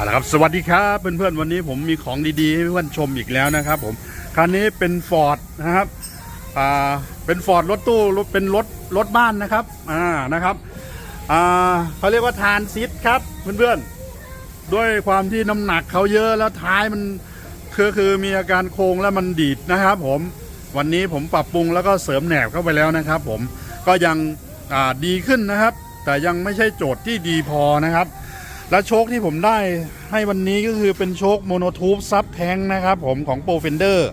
เอาละครับสวัสดีครับเพื่อนๆวันนี้ผมมีของดีๆให้เพื่อนชมอีกแล้วนะครับผมคันนี้เป็นฟอร์ดนะครับอ่าเป็นฟอร์ดรถตู้รถเป็นรถรถบ้านนะครับอ่านะครับอ่าเขาเรียกว่าทานซิดครับเพื่อนๆด้วยความที่น้ำหนักเขาเยอะแล้วท้ายมันคือคือมีอาการโค้งแล้วมันดีดนะครับ ผมวันนี้ผมปรับปรุงแล้วก็เสริมแหนบเข้าไปแล้วนะครับ ผมก็ยังดีขึ้นนะครับ แต่ยังไม่ใช่โจทย์ที่ดีพอนะครับ และโชคที่ผมได้ให้วันนี้ก็คือเป็นโชคโมโนทูบซับแทงนะครับ ผมของโปรเฟนเดอร์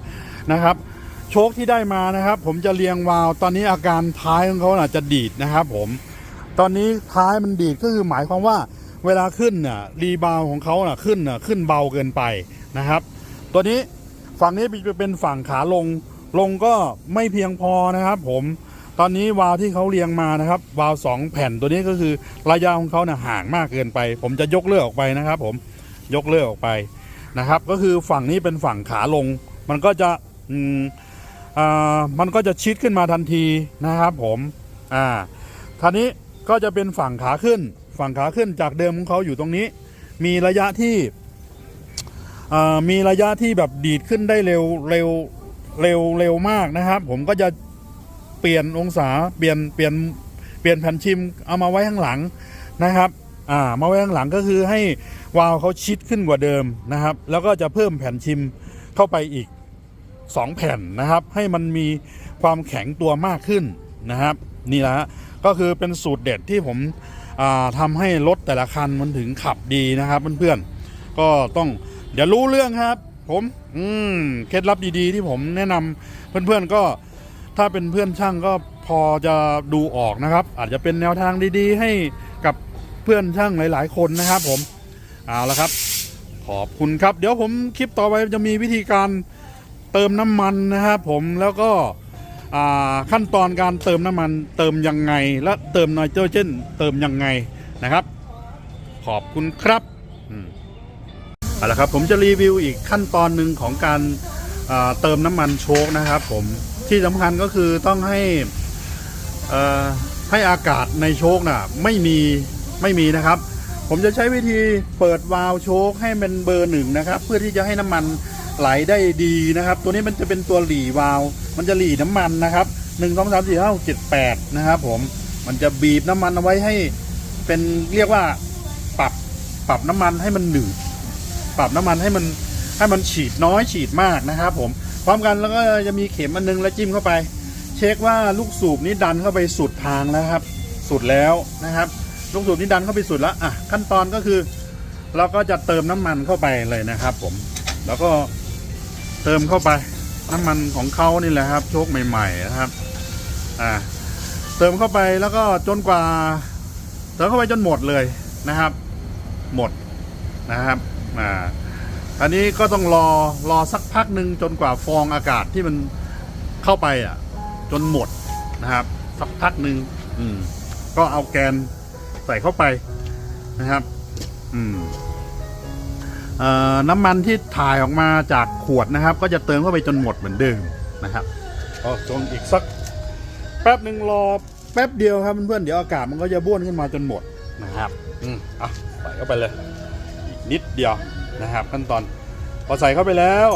นะครับ โชคที่ได้มานะครับ ผมจะเรียงวาว ตอนนี้อาการท้ายของเขาอาจจะดีดนะครับ ผมตอนนี้ท้ายมันดีดก็คือหมายความว่าเวลาขึ้นน่ะรีบาวของเขาน่ะขึ้นน่ะขึ้นเบาเกินไปนะครับ ตัวนี้ฝั่งนี้เป็นฝั่งขาลงลงก็ไม่เพียงพอนะครับ ผม ตอนนี้วาล์วที่เขาเรียงมานะครับ วาล์วสองแผ่นตัวนี้ก็คือระยะของเขาเนี่ยห่างมากเกินไป ผมจะยกเลิกอออกไปนะครับ ผมยกเลิกออกไปนะครับ ก็คือฝั่งนี้เป็นฝั่งขาลง มันก็จะอืมอ่ามันก็จะชิดขึ้นมาทันทีนะครับ ผมอ่าท่านี้ก็จะเป็นฝั่งขาขึ้น ฝั่งขาขึ้นจากเดิมของเขาอยู่ตรงนี้ มีระยะที่อ่ามีระยะที่แบบดีดขึ้นได้เร็วเร็วเร็วเร็วมากนะครับ ผมก็จะ เปลี่ยนองศาเปลี่ยนเปลี่ยนเปลี่ยนแผ่นชิมเอามาไว้ข้างหลังนะครับอ่ามาไว้ข้างหลังก็คือให้วาล์วเขาชิดขึ้นกว่าเดิมนะครับ แล้วก็จะเพิ่มแผ่นชิมเข้าไปอีก 2 แผ่นนะครับ ให้มันมีความแข็งตัวมากขึ้นนะครับ นี่แหละก็คือเป็นสูตรเด็ดที่ผมอ่าทำให้รถแต่ละคันมันถึงขับดีนะครับเพื่อนๆก็ต้องเดี๋ยวรู้เรื่องครับ ผมอืมเคล็ดลับดีๆ ที่ผมแนะนำเพื่อนๆก็ ถ้าเป็นเพื่อนช่างก็พอจะดูออกนะครับ อาจจะเป็นแนวทางดีๆ ให้กับเพื่อนช่างหลาย ๆ คนนะครับ ผมเอาละครับ ขอบคุณครับ เดี๋ยวผมคลิปต่อไปจะมีวิธีการเติมน้ำมันนะครับผมแล้วก็ขั้นตอนการเติมน้ำมันเติมยังไง และเติมไนโตรเจนเติมยังไงนะครับ ขอบคุณครับเอาละครับผมจะรีวิวอีกขั้นตอนหนึ่งของการเติมน้ำมันโชคนะครับ ผม ที่สำคัญก็คือต้องให้อ่อให้อากาศในโชคน่ะไม่มีไม่มีนะครับ ผมจะใช้วิธีเปิดวาล์วโชคให้เป็นเบอร์หนึ่งนะครับ เพื่อที่จะให้น้ำมันไหลได้ดีนะครับ ตัวนี้มันจะเป็นตัวหลีวาล์วมันจะหลีน้ำมันนะครับหนึ่งสองสามสี่ห้าเจ็ดแปดนะครับผมมันจะบีบน้ำมันเอาไว้ให้เป็นเรียกว่าปรับปรับน้ำมันให้มันหนืดปรับน้ำมันให้มันให้มันฉีดน้อยฉีดมากนะครับ ผม พร้อมกันแล้วก็จะมีเข็มอันนึงแล้วจิ้มเข้าไป เช็คว่าลูกสูบนี้ดันเข้าไปสุดทางแล้วครับ สุดแล้วนะครับ ลูกสูบนี้ดันเข้าไปสุดแล้วอะขั้นตอนก็คือ เราก็จะเติมน้ำมันเข้าไปเลยนะครับ ผม แล้วก็เติมเข้าไปน้ำมันของเขานี่แหละครับ โชคใหม่ๆนะครับอ่าเติมเข้าไปแล้วก็จนกว่า เติมเข้าไปจนหมดเลยนะครับ หมดนะครับอ่า อันนี้ก็ต้องรอรอสักพักหนึ่งจนกว่าฟองอากาศที่มันเข้าไปอะ จนหมดนะครับ สักพักหนึ่งอืม ก็เอาแกนใส่เข้าไปนะครับ อืมเอ่อน้ำมันที่ถ่ายออกมาจากขวดนะครับ ก็จะเติมเข้าไปจนหมดเหมือนเดิมนะครับก็จนอีกสักแป๊บหนึ่งรอแป๊บเดียวครับเพื่อนๆเดี๋ยวอากาศมันก็จะบ้วนขึ้นมาจนหมดนะครับ อืมอะใส่เข้าไปเลย อีกนิดเดียว นะครับขั้นตอนพอใส่เข้าไปแล้ว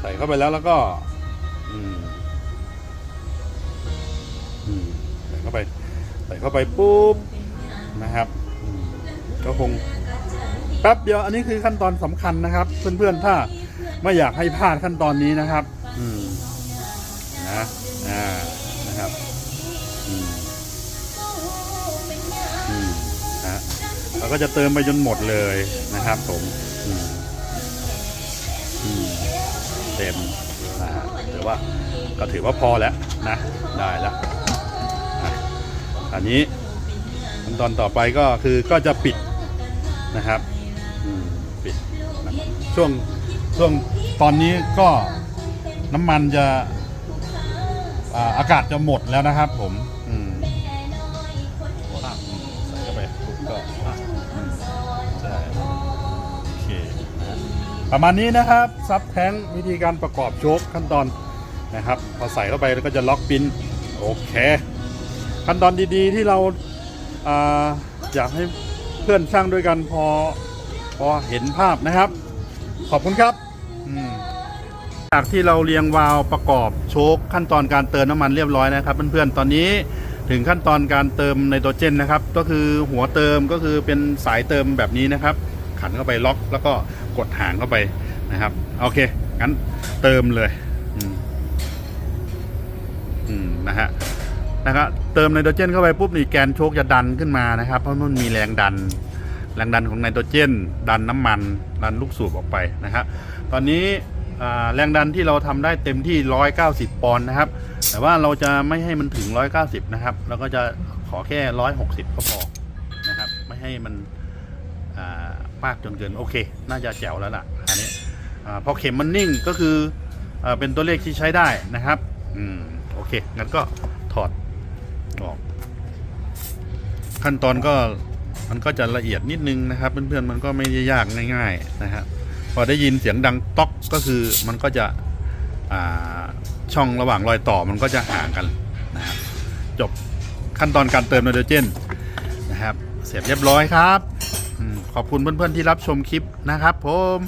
ใส่เข้าไปแล้วแล้วก็ใส่เข้าไปใส่เข้าไปปุ๊บนะครับก็คงแป๊บเดียวอันนี้คือขั้นตอนสำคัญนะครับ เพื่อนๆถ้าไม่อยากให้พลาดขั้นตอนนี้นะครับ อืม เราก็จะเติมไปจนหมดเลยนะครับผมเต็มนะฮะถือว่าก็ถือว่าพอแล้วนะได้แล้วอันนี้ขั้นตอนต่อไปก็คือก็จะปิดนะครับปิดช่วงช่วงตอนนี้ก็น้ำมันจะอากาศจะหมดแล้วนะครับผม ประมาณนี้นะครับซับแท้งวิธีการประกอบโชคขั้นตอนนะครับพอใส่เข้าไปแล้วก็จะล็อกปินโอเค ขั้นตอนดีๆที่เราอาอยากให้เพื่อนช่างด้วยกันพอพอเห็นภาพนะครับ ขอบคุณครับจากที่เราเรียงวาล์วประกอบโชคขั้นตอนการเติมน้ำมันเรียบร้อยนะครับเพื่อนๆตอนนี้ถึงขั้นตอนการเติมไนโตรเจนนะครับ ก็คือหัวเติมก็คือเป็นสายเติมแบบนี้นะครับ ขันเข้าไปล็อกแล้วก็ กดหางเข้าไปนะครับ โอเค งั้นเติมเลยอืมอืมนะฮะนะครับเติมไนโตรเจนเข้าไปปุ๊บนี่แกนโชคจะดันขึ้นมานะครับ เพราะมันมีแรงดัน แรงดันของไนโตรเจน ดันน้ำมัน ดันลูกสูบออกไปนะครับตอนนี้แรงดันที่เราทำได้เต็มที่ 190 ปอนด์นะครับ แต่ว่าเราจะไม่ให้มันถึง 190 นะครับเราก็จะขอแค่ 160 ก็พอนะครับ ไม่ให้มัน มากจนเกินโอเค น่าจะแจ๋วแล้วล่ะอันนี้พอเข็มมันนิ่งก็คืออเป็นตัวเลขที่ใช้ได้นะครับอืมโอเคงั้นก็ถอดออก ขั้นตอนก็มันก็จะละเอียดนิดนึงนะครับ เพื่อนๆมันก็ไม่ยากง่าย ๆนะครับพอได้ยินเสียงดังต๊อกก็คือมันก็จะช่องระหว่างรอยต่อมันก็จะห่างกันนะครับจบขั้นตอนการเติมไนโตรเจนนะครับ เสร็จเรียบร้อยครับ ขอบคุณเพื่อนๆที่รับชมคลิปนะครับผม